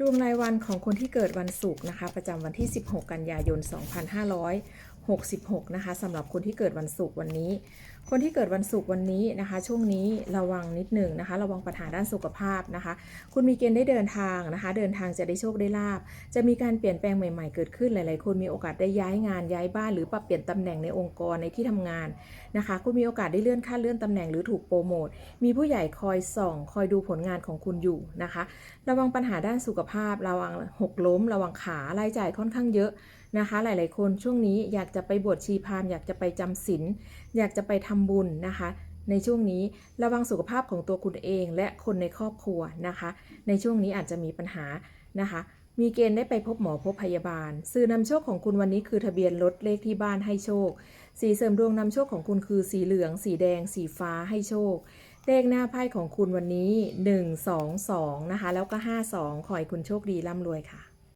ดวงรายวันของคนที่เกิดวันศุกร์นะคะ ประจำวันที่ 16 กันยายน 66 นะคะสำหรับคนที่เกิดวันศุกร์วันนี้ คนที่เกิดวันศุกร์วันนี้นะคะ ช่วงนี้ระวังนิดหนึ่งนะคะ ระวังปัญหาด้านสุขภาพนะคะ คุณมีเกณฑ์ได้เดินทางนะคะ เดินทางจะได้โชคได้ลาบ จะมีการเปลี่ยนแปลงใหม่ๆเกิดขึ้นหลาย ๆ คนมีโอกาสได้ย้ายงานย้ายบ้านหรือปรับเปลี่ยนตำแหน่งในองค์กรในที่ทำงานนะคะ คุณมีโอกาสได้เลื่อนขั้นเลื่อนตำแหน่งหรือถูกโปรโมทมีผู้ใหญ่คอยส่อง คอยดูผลงานของคุณอยู่นะคะ ระวังปัญหาด้านสุขภาพระวังหกล้ม ระวังขารายจ่ายค่อนข้างเยอะ นะคะ หลาย ๆ คนช่วงนี้อยากจะไปบวชชีพามอยากจะไปจำศีลอยากจะไปทำบุญนะคะ ในช่วงนี้ระวังสุขภาพของตัวคุณเองและคนในครอบครัวนะคะ ในช่วงนี้อาจจะมีปัญหานะคะ มีเกณฑ์ได้ไปพบหมอพบพยาบาล สื่อนำโชคของคุณวันนี้คือทะเบียนรถเลขที่บ้านให้โชค สีเสริมดวงนำโชคของคุณคือสีเหลือง สีแดง สีฟ้าให้โชคเลขหน้าไพ่ของคุณวันนี้ 1 2 2 นะคะ แล้วก็ 5 2 ขอให้คุณโชคดีร่ำรวยค่ะ